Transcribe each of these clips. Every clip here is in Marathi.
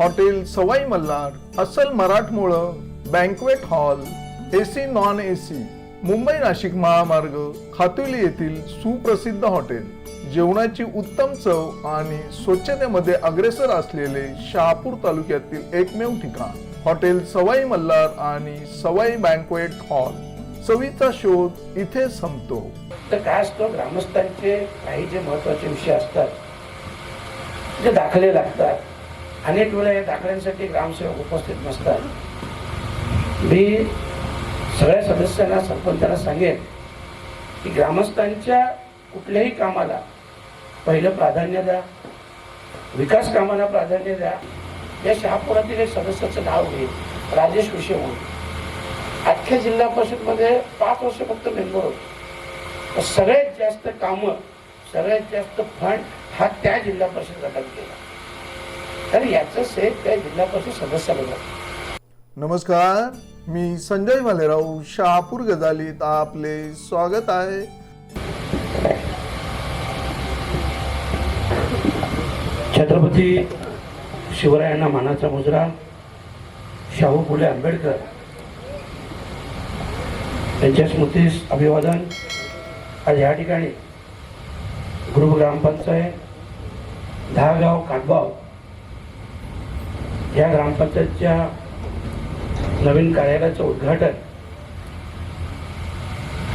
हॉटेल सवाई मल्हार अस्सल मराठमोळं banquet hall AC non AC Mumbai Nashik महामार्ग खातुली येथील सुप्रसिद्ध हॉटेल. जेवणाची उत्तम चव आणि स्वच्छतेमध्ये अग्रेसर असलेले शहापूर तालुक्यातील एकमेव ठिकाण. हॉटेल सवाई मल्हार आणि सवाई बँकवेट हॉल चवीचा शोध इथे संपतो. तर काय असतं? ग्रामस्थांचे काही जे महत्त्वाचे विषय असतात जे दाखले लागतात अनेक वेळा या दाखल्यांसाठी ग्रामसेवक उपस्थित नसतात. मी सगळ्या सदस्यांना सरपंचांना सांगेन की ग्रामस्थांच्या कुठल्याही कामाला पहिलं प्राधान्य द्या विकास कामांना प्राधान्य द्या. या शहापुरातील एक सदस्याचं नाव घेईल राजेश विषय म्हणून. अख्ख्या जिल्हा परिषदमध्ये पाच वर्ष फक्त मेंबर होते. सगळ्यात जास्त कामं सगळ्यात जास्त फंड हा त्या जिल्हा परिषद गटात गेला तर याचं सेट त्या जिल्हा परिषद सदस्याला जातं. नमस्कार मी संजय भालेराव शहापूर गजालीत आपले स्वागत आहे छत्रपती शिवरायांना मानाचा मुजरा शाहू फुले आंबेडकर यांच्या स्मृतीस अभिवादन आज या ठिकाणी ग्रुप ग्रामपंचायत दहागाव काटबाव या ग्रामपंचायतच्या नवीन कार्यालयाचं उद्घाटन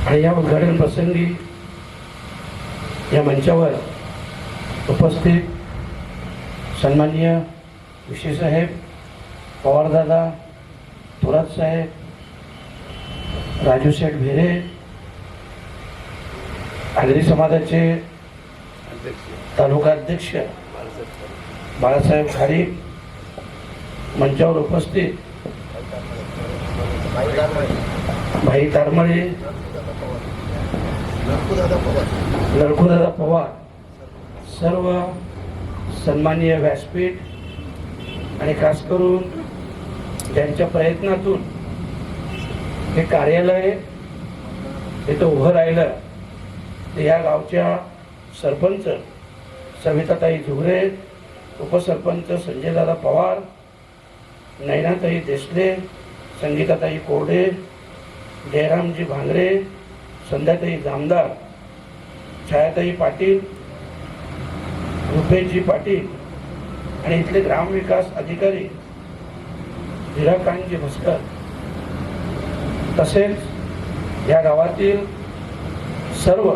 आणि या उद्घाटन प्रसंगी या मंचावर उपस्थित सन्माननीय विशे साहेब पवारदादा थोरात साहेब राजू शेठ भेरे आगरी समाजाचे तालुका अध्यक्ष बाळासाहेब खारीक मंचावर उपस्थित भाई तारमळे लडकूदादा पवार सर्व सन्माननीय व्यासपीठ आणि खास करून त्यांच्या प्रयत्नातून हे कार्यालय इथं उभं राहिलं. तर या गावच्या सरपंच सविताताई झुगरे उपसरपंच संजयदादा पवार नैनाताई देसले संगीताताई कोरडे जयरामजी भांगरे संध्याताई जामदार छायाताई पाटील रुपेशजी पाटील आणि इथले ग्रामविकास अधिकारी हिराकांतजी भस्कर. तसेच या गावातील सर्व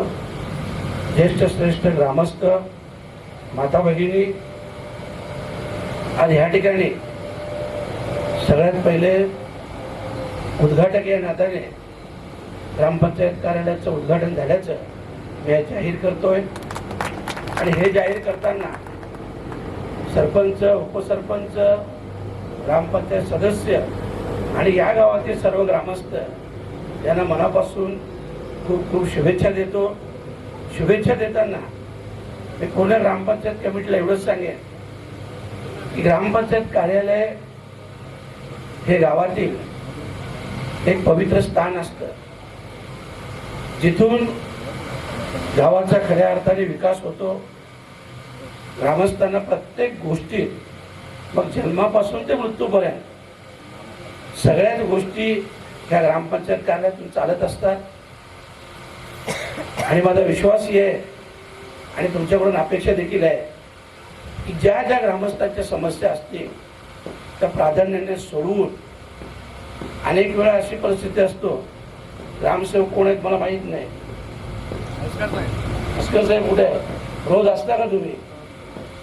ज्येष्ठ श्रेष्ठ ग्रामस्थ माता भगिनी आज ह्या ठिकाणी सगळ्यात पहिले उद्घाटक या नात्याने ग्रामपंचायत कार्यालयाचं उद्घाटन झाल्याचं मी जाहीर करतोय. आणि हे जाहीर करताना सरपंच उपसरपंच ग्रामपंचायत सदस्य आणि या गावातील सर्व ग्रामस्थ यांना मनापासून खूप खूप शुभेच्छा देतो. शुभेच्छा देताना मी पुणे ग्रामपंचायत कमिटीला एवढंच सांगेन की ग्रामपंचायत कार्यालय हे गावातील एक पवित्र स्थान असतं. जिथून गावाचा खऱ्या अर्थाने विकास होतो. ग्रामस्थांना प्रत्येक गोष्टीत मग जन्मापासून ते मृत्यूपर्यंत सगळ्याच गोष्टी ह्या ग्रामपंचायत कार्यातून चालत असतात. आणि माझा विश्वासही आहे आणि तुमच्याकडून अपेक्षा देखील आहे की ज्या ज्या ग्रामस्थांच्या समस्या असतील त्या प्राधान्याने सोडवून अनेक वेळा अशी परिस्थिती असतो ग्रामसेवक कोण आहेत मला माहीत नाही. अस्कर साहेब. कुठे? रोज असता का तुम्ही?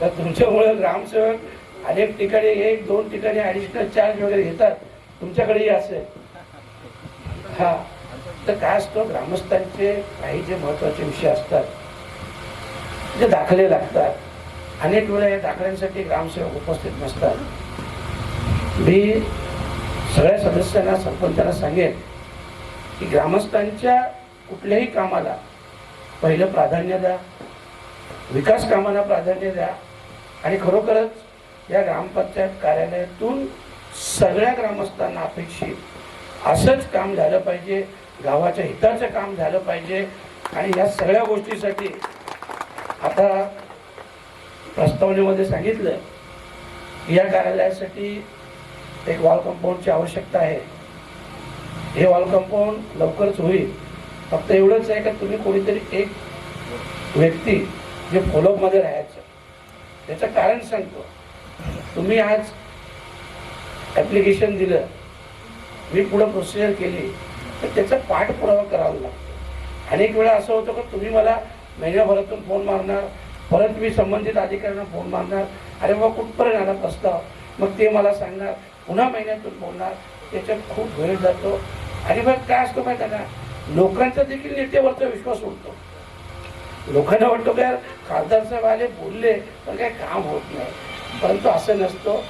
तर तुमच्यामुळे ग्रामसेवक अनेक ठिकाणी एक दोन ठिकाणी ऍडिशनल चार्ज वगैरे घेतात. तुमच्याकडेही असेल. हा. तर काय असतं ग्रामस्थांचे काही जे महत्त्वाचे विषय असतात जे दाखले लागतात. अनेक वेळा या दाखल्यांसाठी ग्रामसेवक उपस्थित नसतात. मी सगळ्या सदस्यांना सरपंचाला सांगेन की ग्रामस्थांच्या कुठल्याही कामाला पहिलं प्राधान्य द्या विकास कामांना प्राधान्य द्या आणि खरोखरच या ग्रामपंचायत कार्यालयातून सगळ्या ग्रामस्थांना अपेक्षित असंच काम झालं पाहिजे गावाच्या हिताचं काम झालं पाहिजे आणि या सगळ्या गोष्टीसाठी आता प्रस्तावनेमध्ये सांगितलं या कार्यालयासाठी एक वॉल कंपाऊंडची आवश्यकता आहे. हे वॉल कंपाऊंड लवकरच होईल. फक्त एवढंच आहे का तुम्ही कोणीतरी एक व्यक्ती जे फॉलोअपमध्ये राहायचं. त्याचं कारण सांगतो. तुम्ही आज ॲप्लिकेशन दिलं. मी पुढं प्रोसिजर केली. तर त्याचा पाठपुरावा करावा लागतो. अनेक वेळा असं होतं का तुम्ही मला महिन्याभरातून फोन मारणार परत मी संबंधित अधिकाऱ्यांना फोन मारणार. अरे बाबा कुठपर्यंत आला प्रस्ताव? मग ते मला सांगणार. पुन्हा महिन्यातून बोलणार. त्याच्यात खूप वेळ जातो. आणि मग काय असतो माहिती आहे का? लोकांचा देखील नेत्यावरचा विश्वास उडतो. लोकांना वाटतो काय खासदार साहेब आले बोलले पण काही काम होत नाही. परंतु असं नसतं.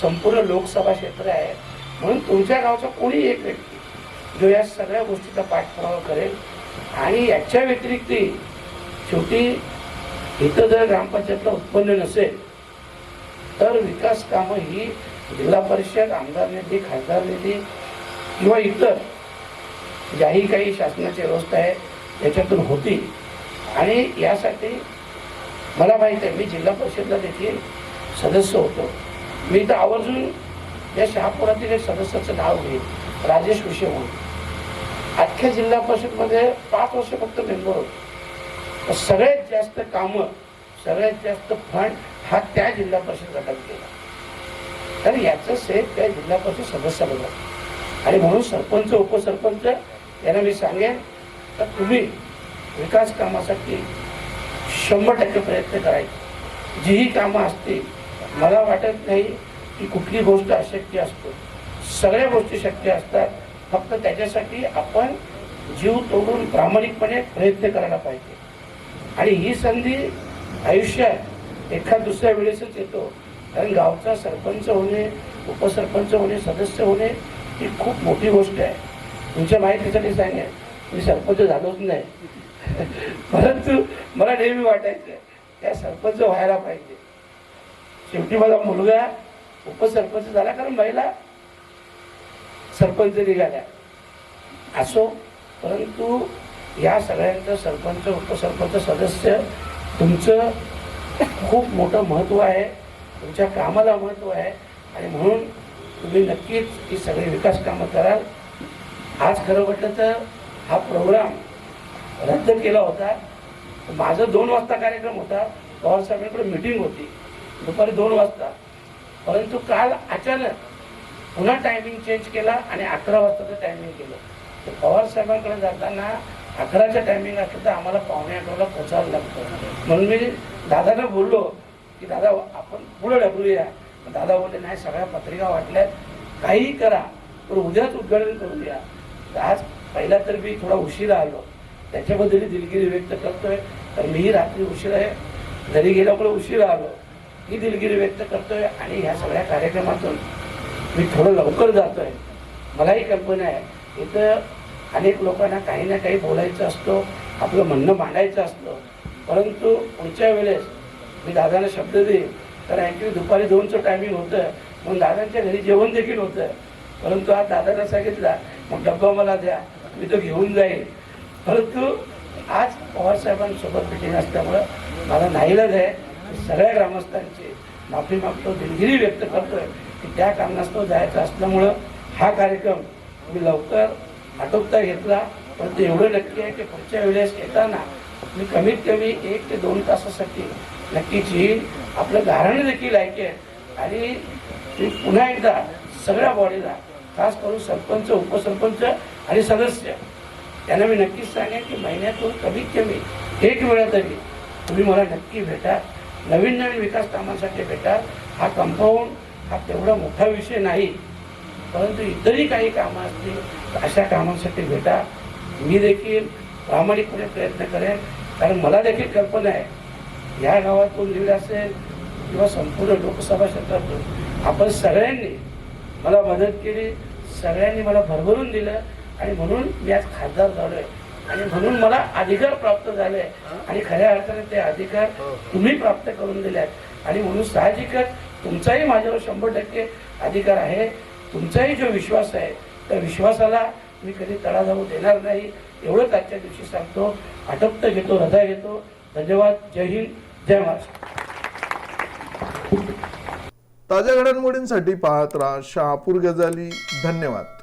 संपूर्ण लोकसभा क्षेत्र आहे. म्हणून तुमच्या गावचा कोणी एक व्यक्ती जो या सगळ्या गोष्टीचा पाठपुरावा करेल आणि याच्या व्यतिरिक्त शेवटी इथं जर ग्रामपंचायतला उत्पन्न नसेल तर विकास कामं ही जिल्हा परिषद आमदार निधी खासदार निधी किंवा इतर ज्याही काही शासनाची व्यवस्था आहे त्याच्यातून होती आणि यासाठी मला माहीत आहे मी जिल्हा परिषदला देखील सदस्य होतो. मी तर आवर्जून या शहापुरातील एक सदस्याचं नाव घेईन राजेश विषय म्हणून. अख्ख्या जिल्हा परिषदमध्ये पाच वर्ष फक्त मेंबर होतो. सगळ्यात जास्त कामं सगळ्यात जास्त फंड हा त्या जिल्हा परिषद गटात गेला तर याचं श्रेय त्या जिल्हा परिषद सदस्याला जातं आणि म्हणून सरपंच उपसरपंच यांना मी सांगेन तर तुम्ही विकास कामासाठी शंभर टक्के प्रयत्न करायचे. जीही कामं असतील मला वाटत नाही की कुठली गोष्ट अशक्य असतो. सगळ्या गोष्टी शक्य असतात. फक्त त्याच्यासाठी आपण जीव तोडून प्रामाणिकपणे प्रयत्न करायला पाहिजे. आणि ही संधी आयुष्यात एखाद दुसऱ्या वेळेसच येतो. कारण गावचा सरपंच होणे उपसरपंच होणे सदस्य होणे ही खूप मोठी गोष्ट आहे. तुमच्या माहितीसाठी सांगेन मी सरपंच झालोच नाही. परंतु मला नेहमी वाटायचं त्या सरपंच व्हायला पाहिजे. शेवटी माझा मुलगा उपसरपंच झाला कारण महिला सरपंच निघाल्या. असो परंतु या सगळ्यांचं सरपंच उपसरपंच सदस्य तुमचं खूप मोठं महत्त्व आहे. तुमच्या कामाला महत्त्व आहे आणि म्हणून तुम्ही नक्कीच ही सगळी विकास कामं कराल. आज खरं म्हटलं तर हा प्रोग्राम रद्द केला होता. माझं दोन वाजता कार्यक्रम होता. पवारसाहेबांकडे मीटिंग मिटिंग होती. दुपारी दोन वाजता. परंतु काल अचानक पुन्हा टायमिंग चेंज केला आणि अकरा वाजताचं टायमिंग केलं. तर पवारसाहेबांकडे जाताना अकराचं टायमिंग असलं तर आम्हाला पावणे अकराला पोचावं लागतं. म्हणून मी दादांना बोललो की दादा आपण पुढे ढकलूया दादा बोलले नाही सगळ्या पत्रिका वाटल्यात. काहीही करा पण उद्याच उद्घाटन करूया. आज पहिला तर मी थोडा उशिरा आलो. त्याच्याबद्दल दिलगिरी व्यक्त करतोय. तर मीही रात्री उशिरा आहे. घरी गेल्यामुळे उशिरा आलो. ही दिलगिरी व्यक्त करतोय आणि ह्या सगळ्या कार्यक्रमातून मी थोडं लवकर जातोय. मलाही कल्पना आहे. इथं अनेक लोकांना काही ना काही बोलायचं असतो आपलं म्हणणं मांडायचं असतं. परंतु पुढच्या वेळेस मी दादांना शब्द देईन तर ॲक्च्युली दुपारी दोनचं टायमिंग होतं. मग दादांच्या घरी जेवण देखील होतं. परंतु आज दादांना सांगितला मग डब्बा मला द्या मी तो घेऊन जाईल परंतु आज पवारसाहेबांसोबत मिटिंग असल्यामुळं मला नाईलाज आहे. सगळ्या ग्रामस्थांची माफी मागतो दिलगिरी व्यक्त करतोय की त्या कारणास्तव जायचं असल्यामुळं हा कार्यक्रम मी लवकर आटोपता घेतला. परंतु एवढं नक्की आहे की पुढच्या वेळेस येताना मी कमीत कमी एक ते दोन तासासाठी नक्कीच ही आपलं धारण देखील ऐकेल आणि मी पुन्हा एकदा सगळ्या बॉडीला खास करून सरपंच उपसरपंच आणि सदस्य त्यांना मी नक्कीच सांगेन की महिन्यातून कमीत कमी एक वेळा तरी तुम्ही मला नक्की भेटा. नवीन नवीन विकास कामांसाठी भेटा. हा कंपाऊंड हा तेवढा मोठा विषय नाही परंतु इतरही काही कामं असतील अशा कामांसाठी भेटा. मी देखील प्रामाणिकपणे प्रयत्न करेन. कारण मला देखील कल्पना आहे या गावातून लीड असेल किंवा संपूर्ण लोकसभा क्षेत्रातून? आपण सगळ्यांनी मला मदत केली सगळ्यांनी मला भरभरून दिलं आणि म्हणून मी आज खासदार झालो आहे आणि म्हणून मला अधिकार प्राप्त झाले. आणि खऱ्या अर्थाने ते अधिकार तुम्ही प्राप्त करून दिले आहेत आणि म्हणून साहजिकच तुमचाही माझ्यावर शंभर टक्के अधिकार आहे. तुमचाही जो विश्वास आहे त्या विश्वासाला मी कधी तडा जाऊ देणार नाही. एवढंच आजच्या दिवशी सांगतो. आटोपत घेतो हृदय घेतो. धन्यवाद. जय हिंद. जय महाराष्ट्र. ताज्या घडामोडींसाठी पाहत राहा शहापूर गजाली धन्यवाद.